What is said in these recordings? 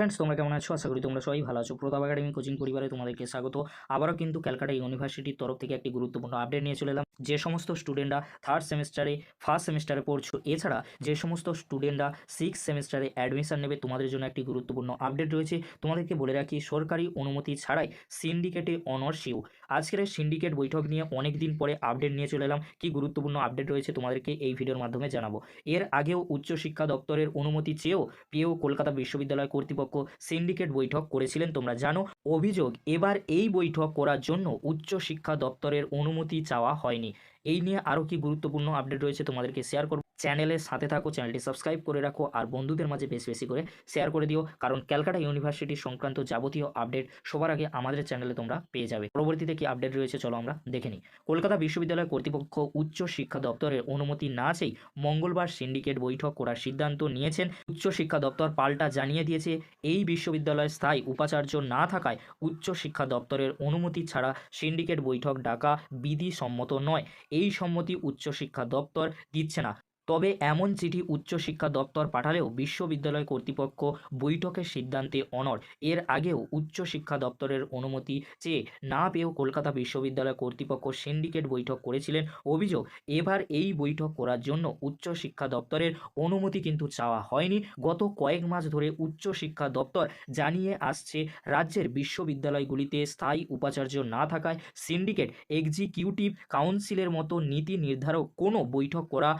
Friends তোমরা কেমন আছো? আশা করি তোমরা সবাই ভালো আছো। প্রতাপ একাডেমি কোচিং পরিবারে তোমাদেরকে স্বাগত। আবারও কিন্তু ক্যালকাটা ইউনিভার্সিটির তরফ থেকে একটি গুরুত্বপূর্ণ আপডেট নিয়ে চলে এলাম। যে সমস্ত স্টুডেন্টরা থার্ড সেমিস্টারে ফার্স্ট সেমিস্টারে পড়ছো, এছাড়া যে সমস্ত স্টুডেন্টরা সিক্স সেমিস্টারে অ্যাডমিশন নেবে, তোমাদের জন্য একটি গুরুত্বপূর্ণ আপডেট রয়েছে। তোমাদেরকে বলে রাখি, সরকারি অনুমতি ছাড়াই সিন্ডিকেটে অনার্সিও আজকের সিন্ডিকেট বৈঠক নিয়ে অনেক দিন পরে আপডেট নিয়ে চলে এলাম। কি গুরুত্বপূর্ণ আপডেট রয়েছে তোমাদেরকে এই ভিডিওর মাধ্যমে জানাব। এর আগেও উচ্চশিক্ষা দপ্তরের অনুমতি চেয়েও, পেয়েও কলকাতা বিশ্ববিদ্যালয় কর্তৃপক্ষ সিন্ডিকেট বৈঠক করেছিলেন তোমরা জানো। অভিযোগ, এবার এই বৈঠক করার জন্য উচ্চ শিক্ষা দপ্তরের অনুমতি চাওয়া হয়নি। এই নিয়ে আরও কি গুরুত্বপূর্ণ আপডেট রয়েছে তোমাদেরকে শেয়ার করব? চ্যানেলের সাথে থাকো, চ্যানেলটি সাবস্ক্রাইব করে রাখো আর বন্ধুদের মাঝে বেশি বেশি করে শেয়ার করে দিও। কারণ ক্যালকাটা ইউনিভার্সিটি সংক্রান্ত যাবতীয় আপডেট সবার আগে আমাদের চ্যানেলে তোমরা পেয়ে যাবে। পরবর্তীতে কি আপডেট রয়েছে চলো আমরা দেখে নিই। কলকাতা বিশ্ববিদ্যালয় কর্তৃপক্ষ উচ্চ শিক্ষা দপ্তরের অনুমতি না চেয়ে মঙ্গলবার সিন্ডিকেট বৈঠক করার সিদ্ধান্ত নিয়েছেন। উচ্চ শিক্ষা দপ্তর পাল্টা জানিয়ে দিয়েছে, এই বিশ্ববিদ্যালয়ে স্থায়ী উপাচার্য না থাকায় উচ্চ শিক্ষা দপ্তরের অনুমতি ছাড়া সিন্ডিকেট বৈঠক ডাকা বিধিসম্মত নয়। এই সম্মতি উচ্চশিক্ষা দপ্তর দিচ্ছে না। তবে এমন চিঠি উচ্চশিক্ষা দপ্তর পাঠালেও বিশ্ববিদ্যালয় কর্তৃপক্ষ বৈঠকের সিদ্ধান্তে অনড়। এর আগেও উচ্চশিক্ষা দপ্তরের অনুমতি চেয়ে না পেয়েও কলকাতা বিশ্ববিদ্যালয় কর্তৃপক্ষ সিন্ডিকেট বৈঠক করেছিলেন। অভিযোগ, এবার এই বৈঠক করার জন্য উচ্চশিক্ষা দপ্তরের অনুমতি কিন্তু চাওয়া হয়নি। গত কয়েক মাস ধরে উচ্চশিক্ষা দপ্তর জানিয়ে আসছে, রাজ্যের বিশ্ববিদ্যালয়গুলিতে স্থায়ী উপাচার্য না থাকায় সিন্ডিকেট, এক্সিকিউটিভ কাউন্সিলের মতো নীতি নির্ধারক কোনো বৈঠক করা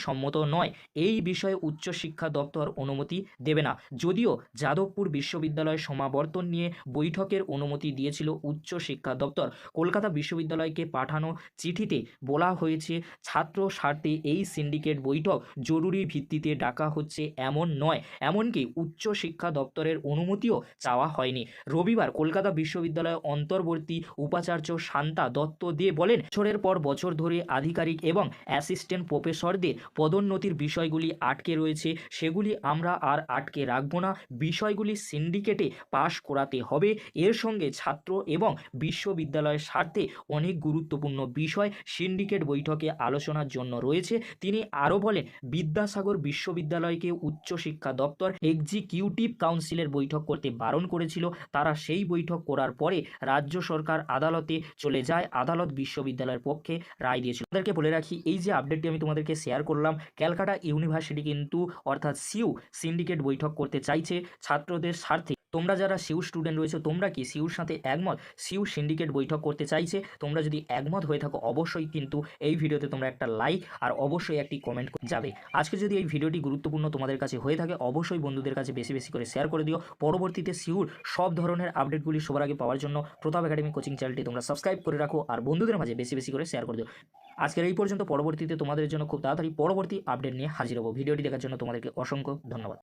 বিধিসম্মত নয়। এই বিষয়ে উচ্চশিক্ষা দপ্তর অনুমতি দেবে না। যদিও যাদবপুর বিশ্ববিদ্যালয় সমাবর্তন নিয়ে বৈঠকের অনুমতি দিয়েছিল উচ্চশিক্ষা দপ্তর, কলকাতা বিশ্ববিদ্যালয়কে পাঠানো চিঠিতে বলা হয়েছে ছাত্র স্বার্থে এই সিন্ডিকেট বৈঠক জরুরি ভিত্তিতে ডাকা হচ্ছে এমন নয়। এমনকি উচ্চশিক্ষা দপ্তরের অনুমতিও চাওয়া হয়নি। রবিবার কলকাতা বিশ্ববিদ্যালয় অন্তর্বর্তী উপাচার্য শান্তা দত্ত দে বলেন, বছরের পর বছর ধরে আধিকারিক এবং অ্যাসিস্ট্যান্ট প্রফেসরদের পদোন্নতির বিষয়গুলি আটকে রয়েছে, সেগুলি আমরা আর আটকে রাখব না। বিষয়গুলি সিন্ডিকেটে পাশ করাতে হবে। এর সঙ্গে ছাত্র এবং বিশ্ববিদ্যালয়ের স্বার্থে অনেক গুরুত্বপূর্ণ বিষয় সিন্ডিকেট বৈঠকে আলোচনার জন্য রয়েছে। তিনি আরও বলেন, বিদ্যাসাগর বিশ্ববিদ্যালয়কে উচ্চশিক্ষা দপ্তর এক্সিকিউটিভ কাউন্সিলের বৈঠক করতে বারণ করেছিল। তারা সেই বৈঠক করার পরে রাজ্য সরকার আদালতে চলে যায়। আদালত বিশ্ববিদ্যালয়ের পক্ষে রায় দিয়েছিল। তাদেরকে বলে রাখি, এই যে আপডেটটি আমি তোমাদেরকে শেয়ার করলাম ক্যালকাটা ইউনিভার্সিটি কিন্তু অর্থাৎ সিউ সিন্ডিকেট বৈঠক করতে চাইছে ছাত্রদের স্বার্থে। তোমরা যারা সিউ স্টুডেন্ট রয়েছে, তোমরা কি সিউর সাথে একমত? সিউ সিন্ডিকেট বৈঠক করতে চাইছে। তোমরা যদি একমত হয়ে থাকো, অবশ্যই কিন্তু এই ভিডিওতে তোমরা একটা লাইক আর অবশ্যই একটি কমেন্ট যাবে। আজকে যদি এই ভিডিওটি গুরুত্বপূর্ণ তোমাদের কাছে হয়ে থাকে, অবশ্যই বন্ধুদের কাছে বেশি বেশি করে শেয়ার করে দিও। পরবর্তীতে সিউর সব ধরনের আপডেটগুলি সবার আগে পাওয়ার জন্য প্রতাপ একাডেমি কোচিং চ্যানেলটি তোমরা সাবস্ক্রাইব করে রাখো আর বন্ধুদের মাঝে বেশি বেশি করে শেয়ার করে দিও। আজকের এই পর্যন্ত, পরবর্তীতে তোমাদের জন্য খুব তাড়াতাড়ি পরবর্তী আপডেট নিয়ে হাজির হব। ভিডিওটি দেখার জন্য তোমাদেরকে অসংখ্য ধন্যবাদ।